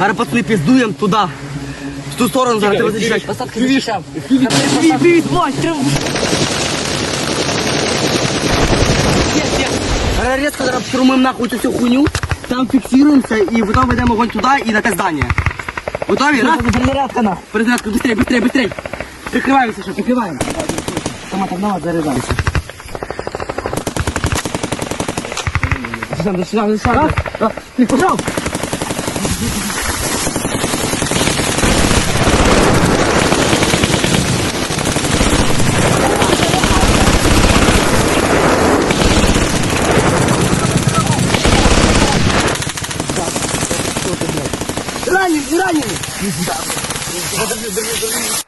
Зараз пацани піздуємо туди. В ту сторону зараз треба зачищати. Посадка зачищав. Привіт, привіт, Вась, треба... Є, є. Зараз Резко зараз штурмуємо нахуй цю всю хуйню, там фіксуємося і потім ведемо огонь туди і на те здання. Готові? Раз? Перезарядка на. Перезарядка, быстрее, быстрее, быстрее. Прикриваємося, що прикриваємо. Сама так давай заряджайся. Сюда, сюда, сюда, сюда. Раз, ты, пожалуйста.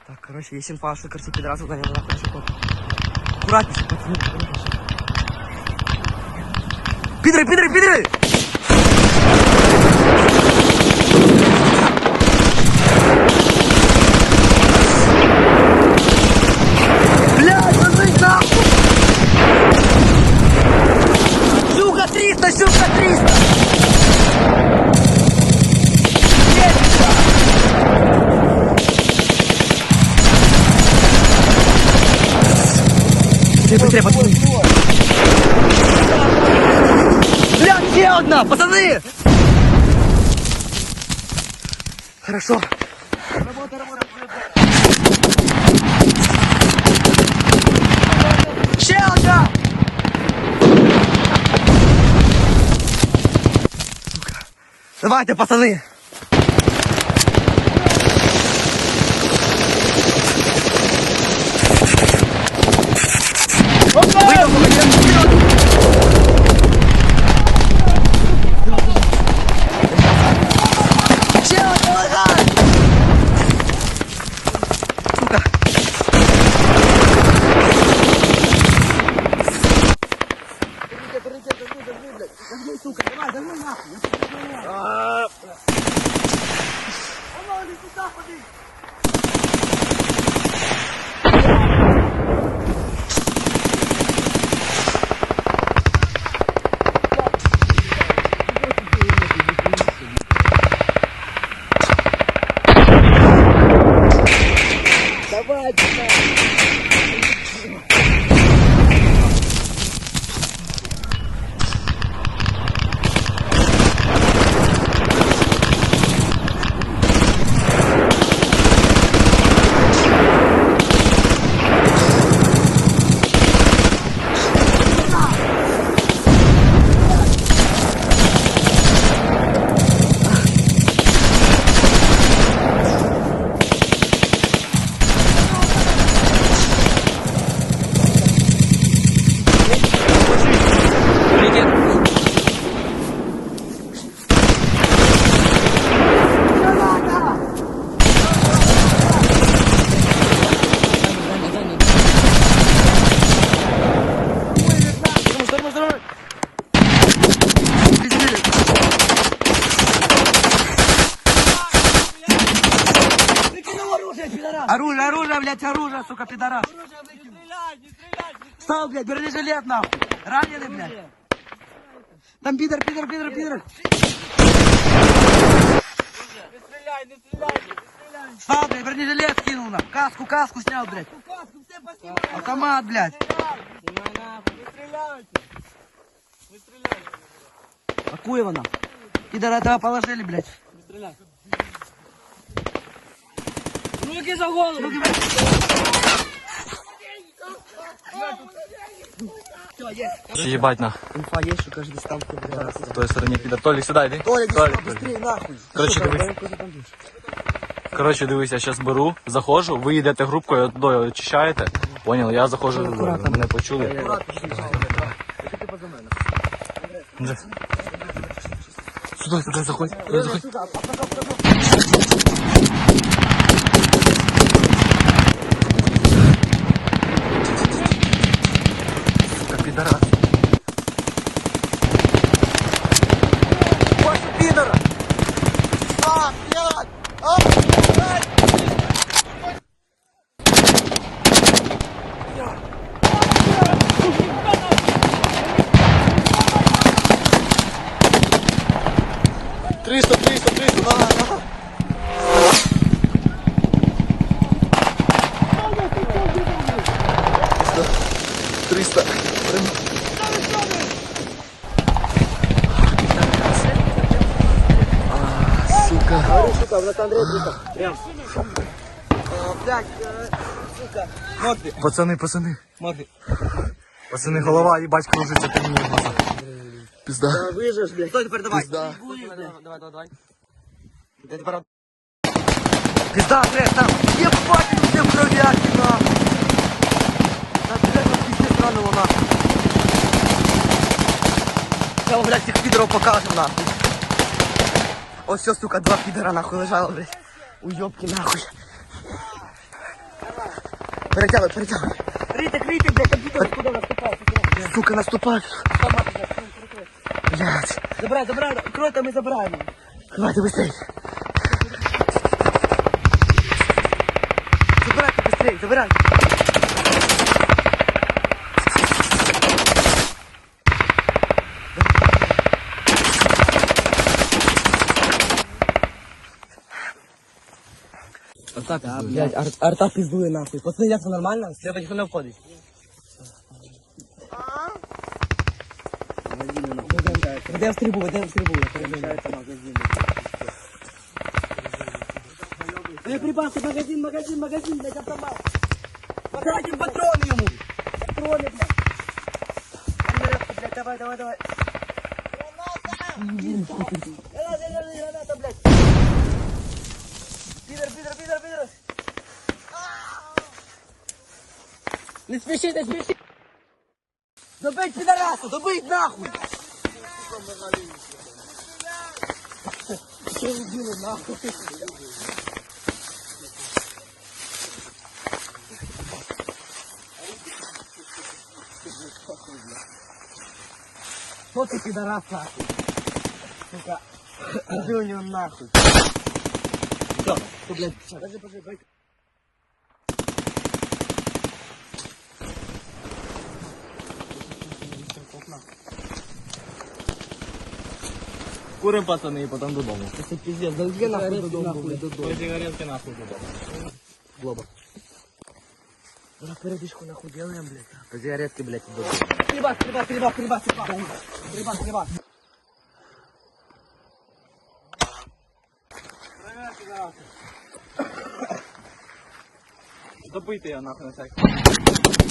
Так, короче, есть инфа, что карти пидорасов гонял нахуй шикот. Аккуратнейше, пацаны, аккуратнейше. Пидоры, пидоры, пидоры! треба твої. Бля, ще одна, пацани! Хорошо. Работа, работа, работа. Ще! Давайте, пацаны. Ama öyle bir şey Оружие, оружие, блядь, оружие, сука, пидорас. Не стреляй, не стреляй. Встал, блядь, бронежилет, нахуй. Раненый, блядь. Там пидор, пидор, пидор, пидор. Встал, блядь, бронежилет скинул, на. Каску, каску снял, блядь. Автомат, блядь. Акуева, нахуй. Пидора этого положили, блядь. Руки за голову. Ебать на. Инфа есть, что каждый блядь. В той стороні піде. Толік, сюди йди. Толик, Толік, быстрее, нахуй. Короче, дивись. Коротше, дивись, я зараз беру, заходжу, ви йдете групкою, туди очищаєте. Понял, я заходжу, мене почули. Вже. Сюди, сюди заходь. Сюди заходь. Сука, підарас. Блядь, е, сука. Мокрі, Пацани, пацани. Пацани, голова, їбать, кружиться ти мені. Пізда. Вижиш, блядь. Стой, тепер давай. Пизда. Давай, давай, давай. Де тепер? Блядь, там. Ебать, тут все в кровяки, нахуй. Да, блядь, тут пиздец странного, нахуй. Я вам, блядь, цих підеров покажу, нахуй. Ось все, сука, два підера, нахуй, лежало, блядь. Уёбки, нахуй. Перетягивай, перетягивай. Крийте, крийте, блядь, компьютер куда наступает. Сука, наступает. Блядь. Забирай, забирай, крой там и забираем. Давайте быстрее. Забирайте быстрее, забирайте. Арта пиздує. Блядь, ар- арта пиздує нахуй. Пацаны, як це нормально? Слева ніхто не входить. Де в стрільбу, де в стрільбу. Эй, прибавьте, магазин, магазин, магазин, блядь, автомат. Дайте патроны ему. Патроны, блядь. Граната, блядь, давай, давай, давай. Граната, граната, граната, блядь. Пидор, пидор, пидор, пидор. Не спеши, не спеши. Добить пидораса, добить нахуй. Что вы делаете, нахуй? Что ты пидорас нахуй? Сука. Иди у него нахуй. Все, что, блядь, подожди, подожди, подожди. Курим, пацани, і потім додому. Это пиздец, да где нахуй додому, блядь, додому. Ой, сигаретки нахуй додому. Глоба. Ура, передышку нахуй делаем, блядь. Сигаретке, блядь, додому. Прибас, прибас, прибас, прибас, прибас. Прибас, прибас. Добити я нахуй на всякий.